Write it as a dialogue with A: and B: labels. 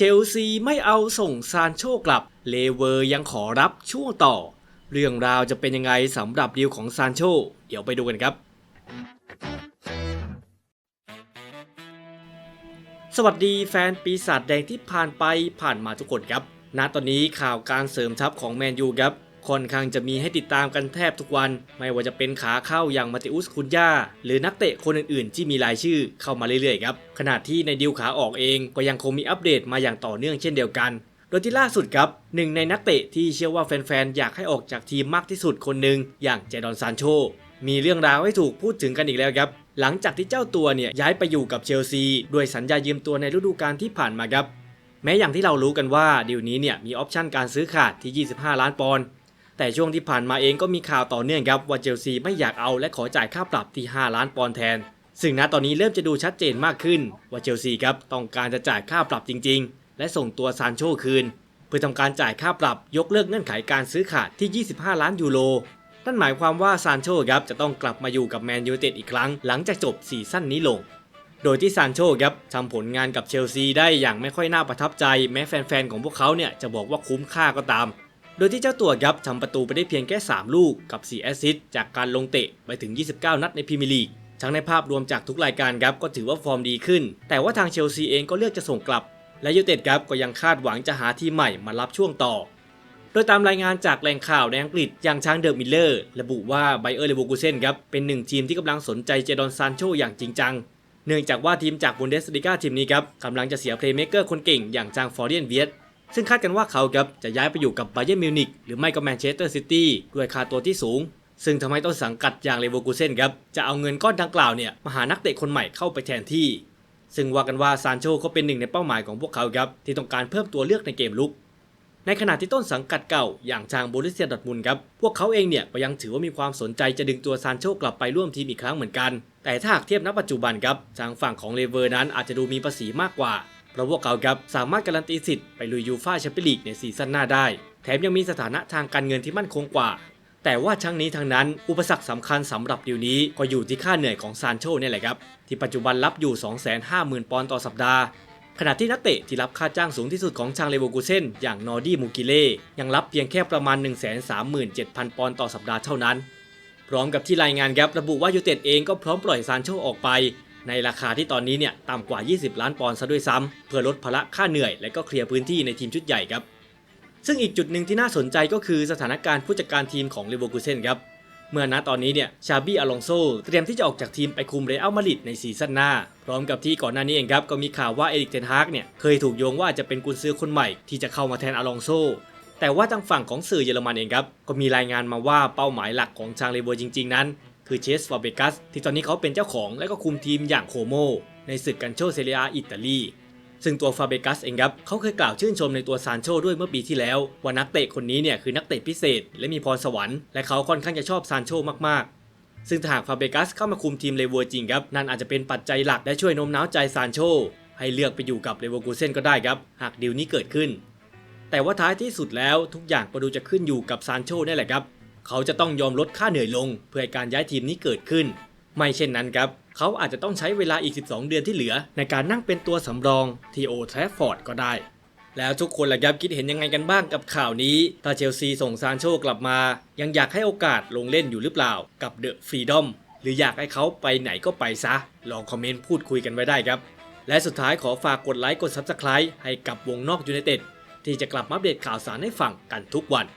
A: เชลซีไม่เอาส่งซานโชกลับ เลเวอร์ยังขอรับช่วงต่อ เรื่องราวจะเป็นยังไงสำหรับดีลของซานโช เดี๋ยวไปดูกันครับ สวัสดีแฟนปีศาจแดงที่ผ่านไปผ่านมาทุกคนครับ ณตอนนี้ข่าวการเสริมทัพของแมนยูครับ ค่อนข้างจะมีให้ติดตามกันแทบทุกวัน ไม่ว่าจะเป็นขาเข้าอย่างมาติอุสคุนยาหรือนักเตะคนอื่นๆ ที่มีรายชื่อเข้ามาเรื่อยๆครับขณะที่ในดิวขาออกเองก็ยังคงมีอัปเดตมาอย่างต่อเนื่องเช่นเดียวกัน โดยที่ล่าสุดครับหนึ่งในนักเตะที่เชื่อว่าแฟนๆอยากให้ออกจากทีมมากที่สุดคนหนึ่งอย่างเจดอนซานโชมีเรื่องราวให้ถูกพูดถึงกันอีกแล้วครับ หลังจากที่เจ้าตัวเนี่ยย้ายไปอยู่กับเชลซีด้วยสัญญายืมตัวในฤดูกาลที่ผ่านมาครับแม้อย่างที่เรารู้กันว่าดีลนี้เนี่ยมีออปชันการซื้อขาดที่ 25 ล้านปอนด์ แต่ช่วงที่ผ่านมาเองก็มีข่าวต่อเนื่องครับว่าเชลซีไม่อยากเอาและขอจ่ายค่าปรับที่ 5 ล้านปอนด์แทน ซึ่งณตอนนี้เริ่มจะดูชัดเจนมากขึ้น ว่าเชลซีครับต้องการจะจ่ายค่าปรับจริง ๆ และส่งตัวซานโชคืน เพื่อทำการจ่ายค่าปรับยกเลิกเงื่อนไขการซื้อขาดที่ 25 ล้านยูโรนั่นหมายความว่าซานโชครับจะต้องกลับมาอยู่กับแมนยูเต็ดอีกครั้ง หลังจากจบซีซั่นนี้ลง โดยที่ซานโชครับทำผลงานกับเชลซีได้อย่างไม่ค่อยน่าประทับใจ แม้แฟนๆของพวกเขาเนี่ยจะบอกว่าคุ้มค่าก็ตาม โดยที่เจ้าตัวครับทำประตูไปได้เพียงแค่ 3 ลูกกับ 4 แอสซิสต์จากการลงเตะไปถึง 29 นัดในพรีเมียร์ลีกทั้งในภาพรวมจากทุกรายการครับก็ถือว่าฟอร์มดีขึ้น แต่ว่าทางเชลซีเองก็เลือกจะส่งกลับ และยูเต็ดครับก็ยังคาดหวังจะหาทีมใหม่มารับช่วงต่อ โดยตามรายงานจากแหล่งข่าวในอังกฤษอย่างช้างเดอะมิลเลอร์ระบุว่าไบเออร์เลโวกูเซนครับเป็นหนึ่งทีมที่กำลังสนใจเจดอนซานโชอย่างจริงจัง เนื่องจากว่าทีมจากบุนเดสลิก้าทีมนี้ครับกำลังจะเสียเพลย์เม k เกอร์คนเก่งอย่างจางฟอร์เรียนเวียต ซึ่งคาดกันว่าเขาครับจะย้ายไปอยู่กับไบเ e นมิวนิกหรือไม่ก็แมนเชสเตอร์ซิตี้ด้วยค่าตัวที่สูง ซึ่งทำให้ต้นสังกัดอย่างเลโวกูเซนครับจะเอาเงินก้อนดังกล่าวเนี่ยมาหานักเตะคนใหม่เข้าไปแทนที่ ซึ่งว่ากันว่าซานโชก็เป็นหนึ่งในเป้าหมายของพวกเขาครับที่ต้องการเพิ่มตัวเลือกในเกมลุกในขณะที่ต้นสังกัดเก่าอย่างทางโบริเซียดอทมุนครับ พวกเขาเองเนี่ยก็ยังถือว่ามีความสนใจจะดึงตัวซานโชกลับไปร่วมทีมอีกครั้งเหมือนกัน แต่ถ้าหากเทียบณปัจจุบันครับ ทางฝั่งของเลเวอร์นั้นอาจจะดูมีภาษีมากกว่า เพราะพวกเขาครับสามารถการันตีสิทธิ์ไปลุยยูฟ่าแชมเปี้ยนลีกในซีซั่นหน้าได้ แถมยังมีสถานะทางการเงินที่มั่นคงกว่า แต่ว่าทั้งนี้ทั้งนั้น อุปสรรคสำคัญสำหรับดีลนี้ก็อยู่ที่ค่าเหนื่อยของซานโชเนี่ยแหละครับ ที่ปัจจุบันรับอยู่ 250,000 ปอนด์ต่อสัปดาห์ ขณะที่นักเตะที่รับค่าจ้างสูงที่สุดของชางเลโวกูเซนอย่างนอร์ดี้มูกิเล่ยังรับเพียงแค่ประมาณ 137,000 ปอนด์ต่อสัปดาห์เท่านั้น พร้อมกับที่รายงานครับระบุว่ายูเต็ดเองก็พร้อมปล่อยซานโชออกไป ในราคาที่ตอนนี้เนี่ยต่ำกว่า 20 ล้านปอนด์ซะด้วยซ้ำเพื่อลดภาระค่าเหนื่อย และก็เคลียร์พื้นที่ในทีมชุดใหญ่ครับ ซึ่งอีกจุดหนึ่งที่น่าสนใจก็คือสถานการณ์ผู้จัดการทีมของเลโวกูเซนครับเมื่อณตอนนี้เนี่ยชาบี้อลองโซเตรียมที่จะออกจากทีมไปคุมเรอัลมาดริดในซีซั่นหน้า พร้อมกับที่ก่อนหน้านี้เองครับก็มีข่าวว่าเอริกเทนฮากเนี่ยเคยถูกโยงว่าจะเป็นกุนซือคนใหม่ที่จะเข้ามาแทนอลองโซแต่ว่าทางฝั่งของสื่อเยอรมันเองครับก็มีรายงานมาว่าเป้าหมายหลักของชางเลเวจริง ๆ นั้น คือเชสฟาเบกัสที่ตอนนี้เขาเป็นเจ้าของและก็คุมทีมอย่างโคโม ในศึกกันโชเซเรียอิตาลีซึ่งตัวฟาเบกัสเองครับเขาเคยกล่าวชื่นชมในตัวซานโชด้วยเมื่อปีที่แล้ว ว่านักเตะคนนี้เนี่ยคือนักเตะพิเศษ และมีพรสวรรค์และเขาค่อนข้างจะชอบซานโชมากๆ ซึ่งถ้าหากฟาเบกัสเข้ามาคุมทีมเลเวอร์จริงครับนั่นอาจจะเป็นปัจจัยหลักและช่วยโน้มน้าวใจซานโชให้เลือกไปอยู่กับเลเวอร์กูเซนก็ได้ครับ หากดีลนี้เกิดขึ้น แต่ว่าท้ายที่สุดแล้วทุกอย่างก็ดูจะขึ้นอยู่กับซานโชนี่แหละครับ เขาจะต้องยอมลดค่าเหนื่อยลง เพื่อให้การย้ายทีมนี้เกิดขึ้น ไม่เช่นนั้นครับ เขาอาจจะต้องใช้เวลาอีก 12 เดือนที่เหลือ ในการนั่งเป็นตัวสำรองที่โอแทฟฟอร์ดก็ได้ แล้วทุกคนล่ะครับคิดเห็นยังไงกันบ้างกับข่าวนี้ถ้าเชลซีส่งซานโชกลับมา ยังอยากให้โอกาสลงเล่นอยู่หรือเปล่ากับเดอะฟรีดอมหรืออยากให้เขาไปไหนก็ไปซะ ลองคอมเมนต์พูดคุยกันไว้ได้ครับ และสุดท้ายขอฝากกดไลค์กด Subscribe ให้กับวงนอกยูไนเต็ดที่จะกลับมาอัปเดตข่าวสารให้ฟังกันทุกวัน